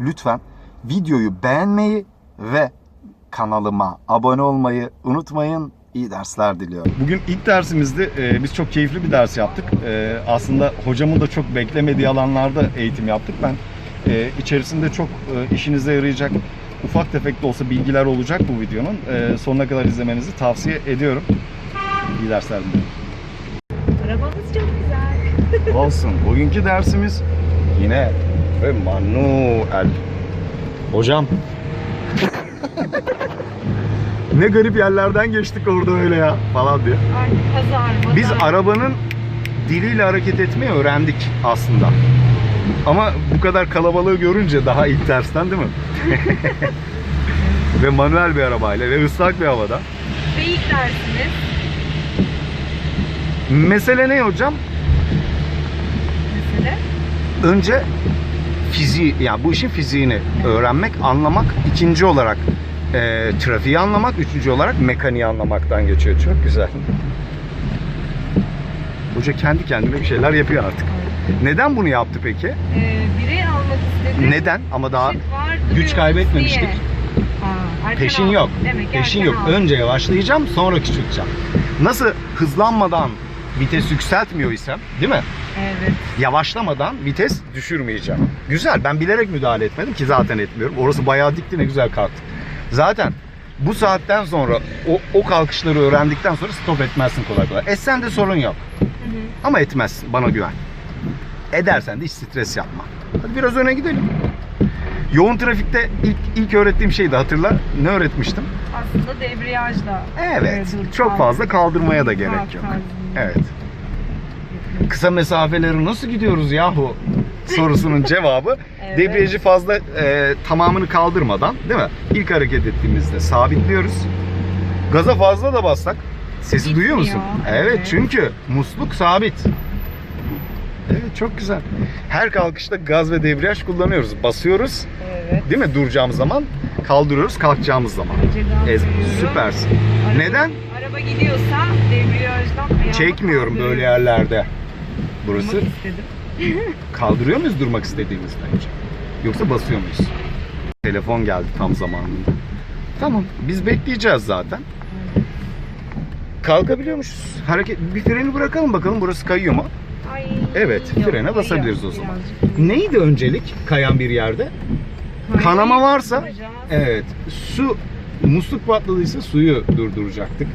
lütfen videoyu beğenmeyi ve kanalıma abone olmayı unutmayın. İyi dersler diliyorum. Bugün ilk dersimizde e, biz çok keyifli bir ders yaptık. E, aslında hocamın da çok beklemediği alanlarda eğitim yaptık. Ben e, içerisinde çok e, işinize yarayacak ufak tefek de olsa bilgiler olacak bu videonun. E, sonuna kadar izlemenizi tavsiye ediyorum. İyi dersler diliyorum. Arabamız çok güzel. Olsun. Bugünkü dersimiz yine ve manuel. Hocam. ne garip yerlerden geçtik orada öyle ya falan diye. Ay pazar, Biz arabanın diliyle hareket etmeyi öğrendik aslında. Ama bu kadar kalabalığı görünce daha ilk dersten değil mi? ve manuel bir arabayla ve ıslak bir havada. Ve ilk dersimiz Mesele ne hocam? mesele. Önce fiziği, yani bu işin fiziğini öğrenmek, anlamak. ikinci olarak e, trafiği anlamak. Üçüncü olarak mekaniği anlamaktan geçiyor. Çok güzel. Hoca kendi kendine bir şeyler yapıyor artık. Neden bunu yaptı peki? Ee, biri almak istedi. Neden? Ama daha güç kaybetmemiştik. erken Peşin yok. Demek Peşin yok. Önce yavaşlayacağım, sonra küçülteceğim. Nasıl hızlanmadan vites yükseltmiyor isem, değil mi? Evet. Yavaşlamadan vites düşürmeyeceğim. Güzel. Ben bilerek müdahale etmedim ki zaten etmiyorum. Orası bayağı dikti ne güzel kalktık. Zaten bu saatten sonra o, o kalkışları öğrendikten sonra stop etmezsin kolay kolay. Etsen de sorun yok. Hı hı. Ama etmezsin. Bana güven. Edersen de hiç stres yapma. Hadi biraz öne gidelim. Yoğun trafikte ilk, ilk öğrettiğim şeydi hatırla. Ne öğretmiştim? Aslında debriyajla. Evet. e, Çok fazla kaldırmaya da gerek yok. Evet. Kısa mesafeleri nasıl gidiyoruz yahu sorusunun cevabı Evet. debriyajı fazla e, tamamını kaldırmadan değil mi? İlk hareket ettiğimizde sabitliyoruz. Gaza fazla da bassak sesi Gitmiyor. duyuyor musun? Evet, Evet. çünkü musluk sabit. Evet çok güzel. Her kalkışta gaz ve debriyaj kullanıyoruz. Basıyoruz Evet. değil mi? Duracağımız zaman kaldırıyoruz kalkacağımız zaman. Ez, süpersin. Araba- Neden? Araba gidiyorsa debriyajdan Çekmiyorum böyle yerlerde. Burası kaldırıyor muyuz durmak istediğimizde önce? Yoksa basıyor muyuz? Telefon geldi tam zamanında. Tamam biz bekleyeceğiz zaten. Kalkabiliyormuşuz. Hareket bir freni bırakalım bakalım burası kayıyor mu? Ay, Evet, yok, frene basabiliriz o zaman. birazcık. Neydi öncelik kayan bir yerde? Kanama varsa evet su musluk patladıysa suyu durduracaktık.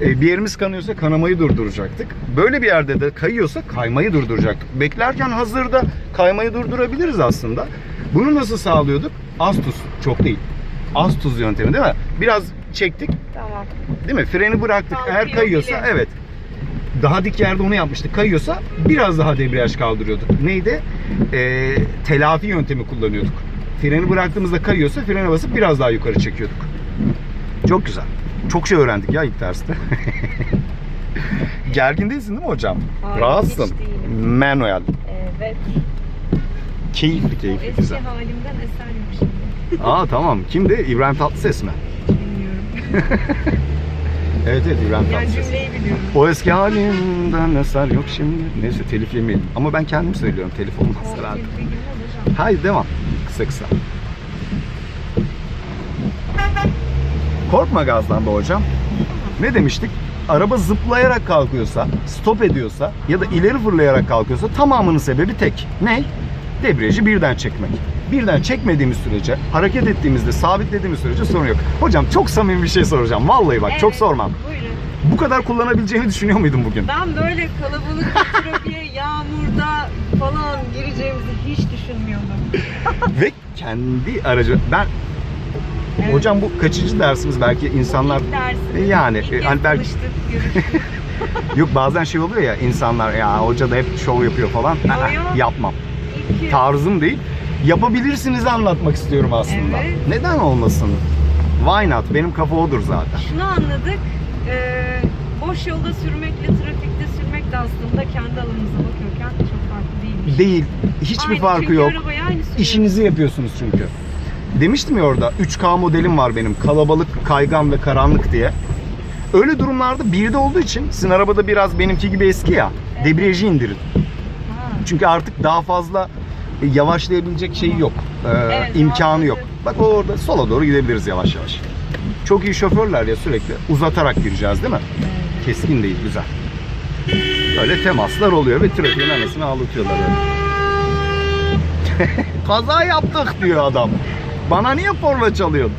Ee, bir yerimiz kanıyorsa kanamayı durduracaktık. Böyle bir yerde de kayıyorsa kaymayı durduracaktık. Beklerken hazırda kaymayı durdurabiliriz aslında. Bunu nasıl sağlıyorduk? Az tuz, çok değil. Az tuz yöntemi değil mi? Biraz çektik, Tamam. değil mi? Freni bıraktık. Eğer Kalkıyor kayıyorsa bile. evet. Daha dik yerde onu yapmıştık. Kayıyorsa biraz daha debriyaj kaldırıyorduk. Neydi? Ee, telafi yöntemi kullanıyorduk. Freni bıraktığımızda kayıyorsa frene basıp biraz daha yukarı çekiyorduk. Çok güzel. Çok şey öğrendik ya ilk derste. Gergin değilsin değil mi hocam? Hayır, Rahatsın. Manuel. Evet. Keyifli keyifli eski güzel. halimden eser yok şimdi. Aa tamam. Kimdi? İbrahim Tatlıses mi? Bilmiyorum. Evet evet İbrahim Yani Tatlıses. cümleyi biliyorum. O eski halimden eser yok şimdi. Neyse telif yemeyelim. Ama ben kendim söylüyorum. Telif olmaz herhalde. Hayır devam. Kısa kısa. Korkma gazdan be hocam. Ne demiştik? Araba zıplayarak kalkıyorsa, stop ediyorsa ya da ileri fırlayarak kalkıyorsa tamamının sebebi tek. Ne? Debriyajı birden çekmek. Birden çekmediğimiz sürece, hareket ettiğimizde, sabitlediğimiz sürece sorun yok. Hocam çok samimi bir şey soracağım. Vallahi bak çok Evet, sormam. Buyurun. Bu kadar kullanabileceğini düşünüyor muydun bugün? Ben böyle kalabalık bir trafiğe, yağmurda falan gireceğimizi hiç düşünmüyordum. Ve kendi aracı... Ben Evet. Hocam bu kaçıncı dersimiz belki insanlar İlk dersimiz. yani İlk e, hani belki yok bazen şey oluyor ya insanlar ya hoca da hep şov yapıyor falan. Yo, yo. Yapmam. İlk. Tarzım değil. Yapabilirsiniz anlatmak istiyorum aslında. Evet. Neden olmasın? Why not? Benim kafa odur zaten. Şunu anladık. eee, boş yolda sürmekle trafikte de aslında kendi alanımıza bakıyorken çok farklı değilmiş. Değil. Hiçbir Aynı, farkı çünkü yok. aynı. İşinizi yapıyorsunuz çünkü. Demiştim ya orada 3K modelim var benim. Kalabalık, kaygan ve karanlık diye. Öyle durumlarda birde olduğu için sizin arabada biraz benimki gibi eski ya. Debriyajı indirin. Ha. Çünkü artık daha fazla e, yavaşlayabilecek şeyi yok. Ee, Evet, imkanı yok. Bak o orada sola doğru gidebiliriz yavaş yavaş. Çok iyi şoförler ya sürekli uzatarak gireceğiz değil mi? Keskin değil, güzel. Böyle temaslar oluyor ve trafiğin anasını ağlatıyorlar öyle. Kaza yaptık diyor adam. Bana niye porla çalıyorsun?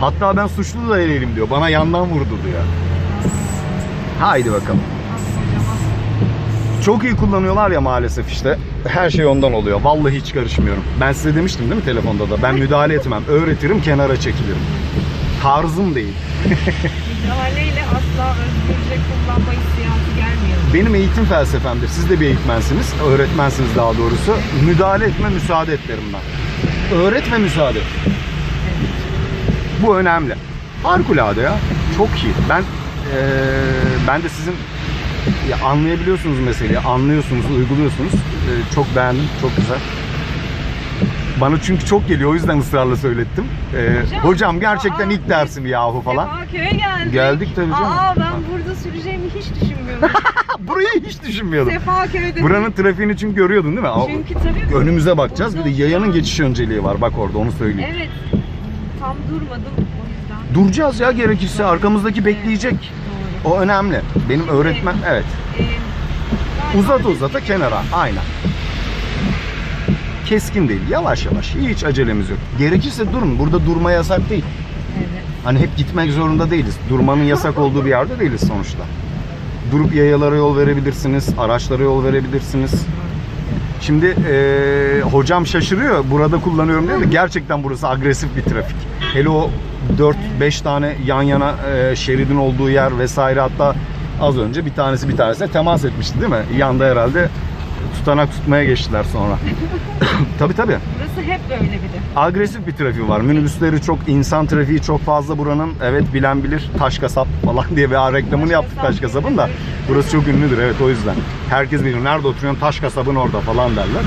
Hatta ben suçlu da değilim diyor. Bana yandan vurdu diyor. Haydi bakalım. Çok iyi kullanıyorlar ya maalesef işte. Her şey ondan oluyor. Vallahi hiç karışmıyorum. Ben size demiştim değil mi telefonda da? Ben müdahale etmem. Öğretirim, kenara çekilirim. Tarzım değil. Müdahaleyle asla özgürce kullanma gelmiyor. Benim eğitim felsefemdir. Siz de bir eğitmensiniz, öğretmensiniz daha doğrusu. Müdahale etme, müsaade et derim ben. Öğret ve müsaade et. Bu önemli. Harikulade ya. Çok iyi. Ben eee, ben de sizin ya anlayabiliyorsunuz meseleyi, anlıyorsunuz, uyguluyorsunuz. Eee, çok beğendim, çok güzel. Bana çünkü çok geliyor o yüzden ısrarla söylettim. Eee, Hocam, hocam gerçekten aa, ilk dersim yahu falan. Sefaköy'e geldik. Geldik tabii canım. Aa ben burada süreceğimi hiç düşünmüyordum. Burayı hiç düşünmüyordum. Sefaköy'de. Buranın trafiğini çünkü görüyordun değil mi? Aa, Çünkü tabii Önümüze bakacağız. Bir de yayanın geçiş önceliği var. Bak orada onu söyleyeyim. Evet. Tam durmadım o yüzden. Duracağız ya gerekirse. Arkamızdaki bekleyecek. Doğru. O önemli. Benim öğretmen evet. Ee, Uzat uzata kenara. Aynen. Keskin değil. Yavaş yavaş. Hiç acelemiz yok. Gerekirse durun. Burada durma yasak değil. Evet. Hani hep gitmek zorunda değiliz. Durmanın yasak olduğu bir yerde değiliz sonuçta. Durup yayalara yol verebilirsiniz. Araçlara yol verebilirsiniz. Şimdi eee, hocam şaşırıyor burada kullanıyorum diyor da gerçekten burası agresif bir trafik. Hele o 4-5 tane yan yana eee, şeridin olduğu yer vesaire hatta az önce bir tanesi bir tanesine temas etmişti değil mi? Yanda herhalde tutanak tutmaya geçtiler sonra. tabii tabii. Burası hep böyle bir de. Agresif bir trafiği var. Minibüsleri çok, insan trafiği çok fazla buranın. Evet bilen bilir taş kasap falan diye bir reklamını Taş yaptık kasap taş kasabın da. Burası çok ünlüdür evet o yüzden. Herkes bilir nerede oturuyorsun taş kasabın orada falan derler.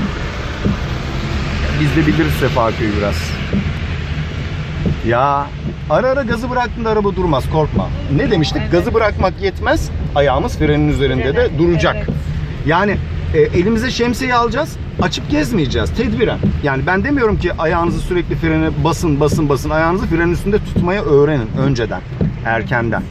Biz de biliriz Sefaköy'ü biraz. Ya ara ara gazı bıraktığında araba durmaz korkma. Ne demiştik? Evet. Gazı bırakmak yetmez. Ayağımız frenin üzerinde de Evet, duracak. evet. Yani e, elimize şemsiye alacağız. Açıp gezmeyeceğiz tedbiren. Yani ben demiyorum ki ayağınızı sürekli frene basın basın basın. Ayağınızı frenin üstünde tutmayı öğrenin önceden. Erkenden.